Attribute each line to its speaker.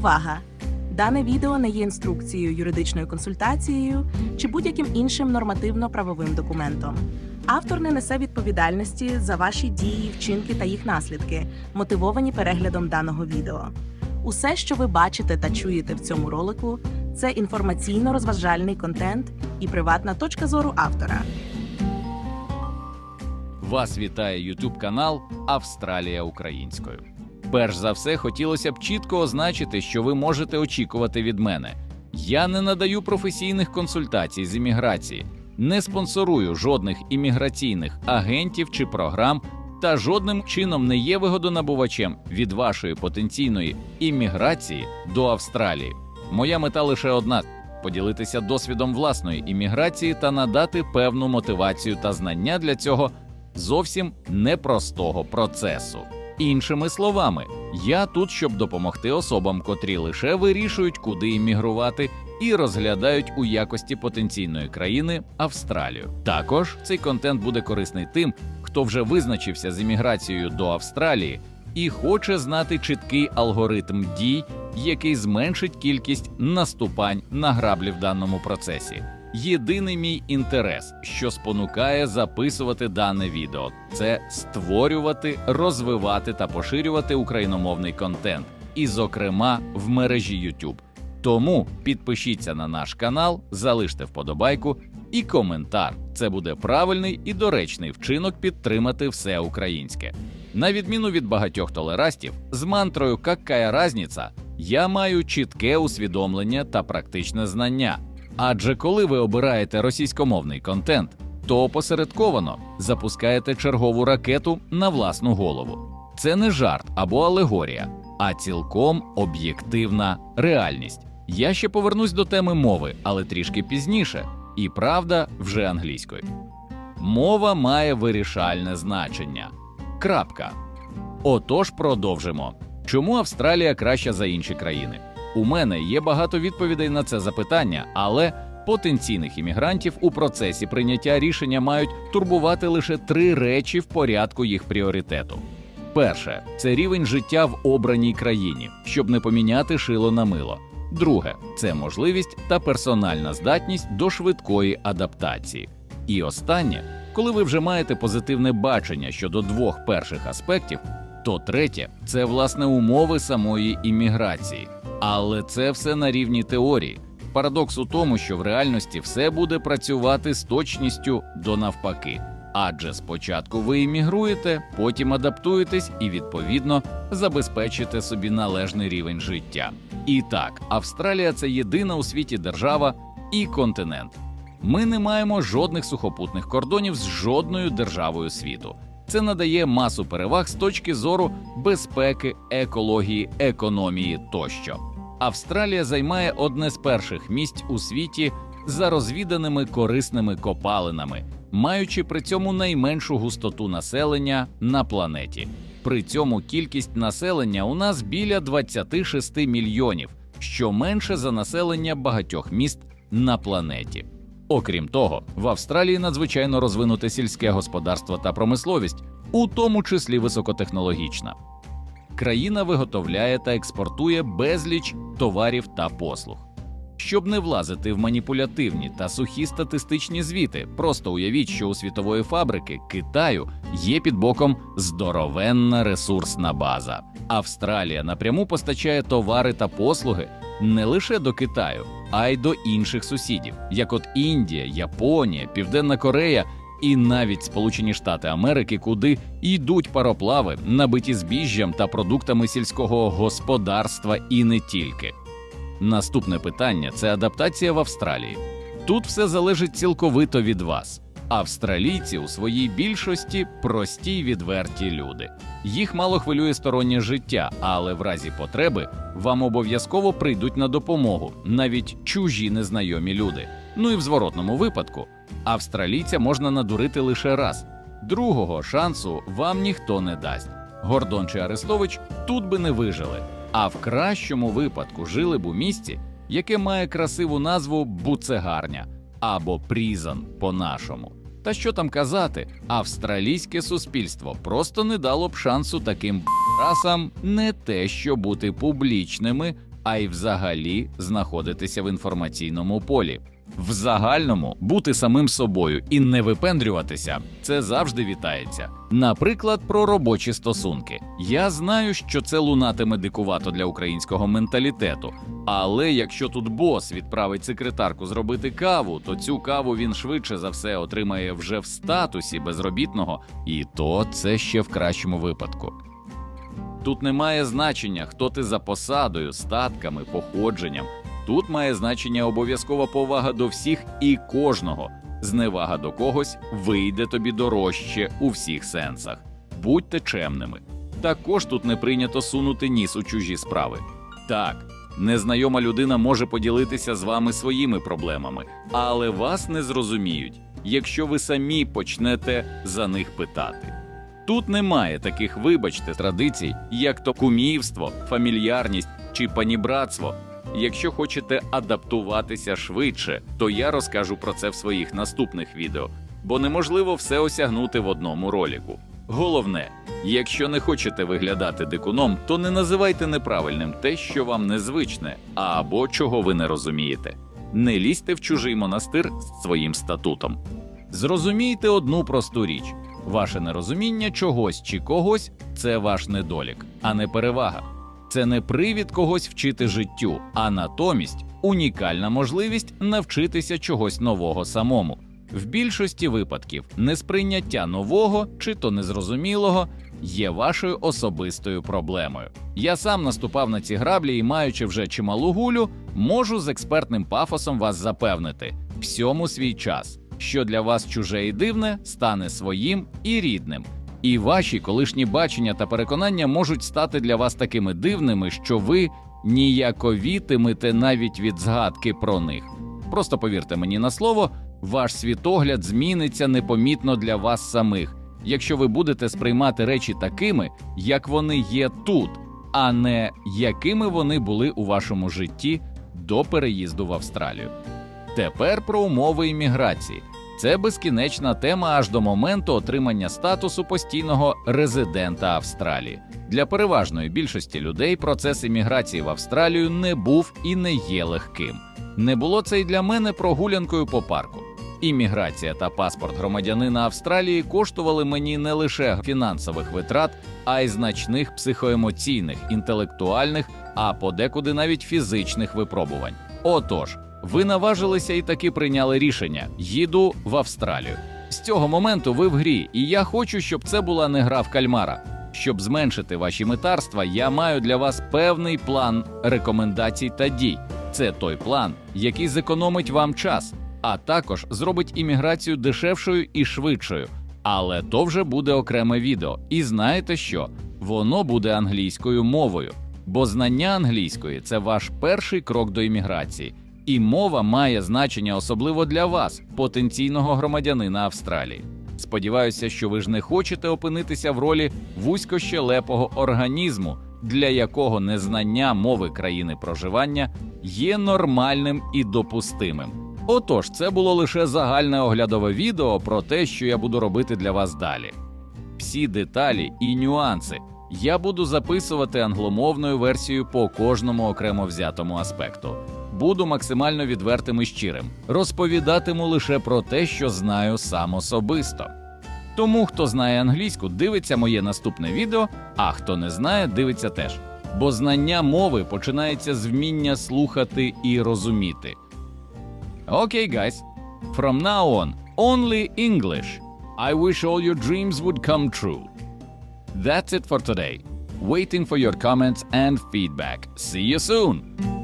Speaker 1: Увага! Дане відео не є інструкцією, юридичною консультацією чи будь-яким іншим нормативно-правовим документом. Автор не несе відповідальності за ваші дії, вчинки та їх наслідки, мотивовані переглядом даного відео. Усе, що ви бачите та чуєте в цьому ролику, це інформаційно-розважальний контент і приватна точка зору автора.
Speaker 2: Вас вітає YouTube канал Австралія українською. Перш за все, хотілося б чітко означити, що ви можете очікувати від мене. Я не надаю професійних консультацій з імміграції, не спонсорую жодних імміграційних агентів чи програм та жодним чином не є вигодонабувачем від вашої потенційної імміграції до Австралії. Моя мета лише одна поділитися досвідом власної імміграції та надати певну мотивацію та знання для цього зовсім непростого процесу. Іншими словами, я тут, щоб допомогти особам, котрі лише вирішують, куди іммігрувати, і розглядають у якості потенційної країни Австралію. Також цей контент буде корисний тим, хто вже визначився з імміграцією до Австралії і хоче знати чіткий алгоритм дій, який зменшить кількість наступань на граблі в даному процесі. Єдиний мій інтерес, що спонукає записувати дане відео, це створювати, розвивати та поширювати україномовний контент, і, зокрема, в мережі YouTube. Тому підпишіться на наш канал, залиште вподобайку і коментар. Це буде правильний і доречний вчинок підтримати все українське. На відміну від багатьох толерастів, з мантрою «какая разниця» я маю чітке усвідомлення та практичне знання. Адже коли ви обираєте російськомовний контент, то опосередковано запускаєте чергову ракету на власну голову. Це не жарт або алегорія, а цілком об'єктивна реальність. Я ще повернусь до теми мови, але трішки пізніше, і правда вже англійською. Мова має вирішальне значення. Крапка. Отож, продовжимо. Чому Австралія краща за інші країни? У мене є багато відповідей на це запитання, але потенційних іммігрантів у процесі прийняття рішення мають турбувати лише три речі в порядку їх пріоритету. Перше це рівень життя в обраній країні, щоб не поміняти шило на мило. Друге це можливість та персональна здатність до швидкої адаптації. І останнє, коли ви вже маєте позитивне бачення щодо двох перших аспектів, то третє це власне умови самої імміграції. Але це все на рівні теорії. Парадокс у тому, що в реальності все буде працювати з точністю до навпаки. Адже спочатку ви іммігруєте, потім адаптуєтесь і відповідно забезпечите собі належний рівень життя. І так, Австралія це єдина у світі держава і континент. Ми не маємо жодних сухопутних кордонів з жодною державою світу. Це надає масу переваг з точки зору безпеки, екології, економії тощо. Австралія займає одне з перших місць у світі за розвіданими корисними копалинами, маючи при цьому найменшу густоту населення на планеті. При цьому кількість населення у нас біля 26 мільйонів, що менше за населення багатьох міст на планеті. Окрім того, в Австралії надзвичайно розвинуте сільське господарство та промисловість, у тому числі високотехнологічна. Країна виготовляє та експортує безліч товарів та послуг. Щоб не влазити в маніпулятивні та сухі статистичні звіти, просто уявіть, що у світової фабрики Китаю є під боком здоровенна ресурсна база. Австралія напряму постачає товари та послуги не лише до Китаю, а й до інших сусідів, як от Індія, Японія, Південна Корея і навіть Сполучені Штати Америки, куди йдуть пароплави, набиті збіжжям та продуктами сільського господарства і не тільки. Наступне питання це адаптація в Австралії. Тут все залежить цілковито від вас. Австралійці у своїй більшості прості й відверті люди. Їх мало хвилює стороннє життя, але в разі потреби вам обов'язково прийдуть на допомогу, навіть чужі незнайомі люди. Ну і в зворотному випадку австралійця можна надурити лише раз. Другого шансу вам ніхто не дасть. Гордон чи Арестович тут би не вижили, а в кращому випадку жили б у місті, яке має красиву назву Буцегарня або Прізон по-нашому. Та що там казати, австралійське суспільство просто не дало б шансу таким расам не те, що бути публічними, а й взагалі знаходитися в інформаційному полі. В загальному бути самим собою і не випендрюватися це завжди вітається. Наприклад, про робочі стосунки. Я знаю, що це лунатиме дикувато для українського менталітету. Але якщо тут бос відправить секретарку зробити каву, то цю каву він швидше за все отримає вже в статусі безробітного, і то це ще в кращому випадку. Тут немає значення, хто ти за посадою, статками, походженням. Тут має значення обов'язкова повага до всіх і кожного. Зневага до когось вийде тобі дорожче у всіх сенсах. Будьте чемними. Також тут не прийнято сунути ніс у чужі справи. Так, незнайома людина може поділитися з вами своїми проблемами, але вас не зрозуміють, якщо ви самі почнете за них питати. Тут немає таких, вибачте, традицій, як то кумівство, фамільярність чи панібратство. Якщо хочете адаптуватися швидше, то я розкажу про це в своїх наступних відео, бо неможливо все осягнути в одному роліку. Головне, якщо не хочете виглядати дикуном, то не називайте неправильним те, що вам незвичне, або чого ви не розумієте. Не лізьте в чужий монастир з своїм статутом. Зрозумійте одну просту річ: ваше нерозуміння чогось чи когось це ваш недолік, а не перевага. Це не привід когось вчити життю, а натомість унікальна можливість навчитися чогось нового самому. В більшості випадків несприйняття нового чи то незрозумілого є вашою особистою проблемою. Я сам наступав на ці граблі і, маючи вже чималу гулю, можу з експертним пафосом вас запевнити всьому свій час, що для вас чуже і дивне стане своїм і рідним. І ваші колишні бачення та переконання можуть стати для вас такими дивними, що ви ніяковітимете навіть від згадки про них. Просто повірте мені на слово, ваш світогляд зміниться непомітно для вас самих, якщо ви будете сприймати речі такими, як вони є тут, а не якими вони були у вашому житті до переїзду в Австралію. Тепер про умови імміграції. Це безкінечна тема аж до моменту отримання статусу постійного резидента Австралії. Для переважної більшості людей процес імміграції в Австралію не був і не є легким. Не було це й для мене прогулянкою по парку. Імміграція та паспорт громадянина Австралії коштували мені не лише фінансових витрат, а й значних психоемоційних, інтелектуальних, а подекуди навіть фізичних випробувань. Отож, ви наважилися і таки прийняли рішення: їду в Австралію. З цього моменту ви в грі, і я хочу, щоб це була не гра в кальмара. Щоб зменшити ваші метарства, я маю для вас певний план рекомендацій та дій. Це той план, який зекономить вам час, а також зробить імміграцію дешевшою і швидшою. Але то вже буде окреме відео. І знаєте що? Воно буде англійською мовою, бо знання англійської це ваш перший крок до імміграції. І мова має значення особливо для вас, потенційного громадянина Австралії. Сподіваюся, що ви ж не хочете опинитися в ролі вузькощелепого організму, для якого незнання мови країни проживання є нормальним і допустимим. Отож, це було лише загальне оглядове відео про те, що я буду робити для вас далі. Всі деталі і нюанси я буду записувати англомовною версією по кожному окремо взятому аспекту. Буду максимально відвертим і щирим, розповідатиму лише про те, що знаю сам особисто. Тому, хто знає англійську, дивиться моє наступне відео, а хто не знає, дивиться теж. Бо знання мови починається з вміння слухати і розуміти. Окей, guys. From now on, only English. I wish all your dreams would come true. That's it for today. Waiting for your comments and feedback. See you soon.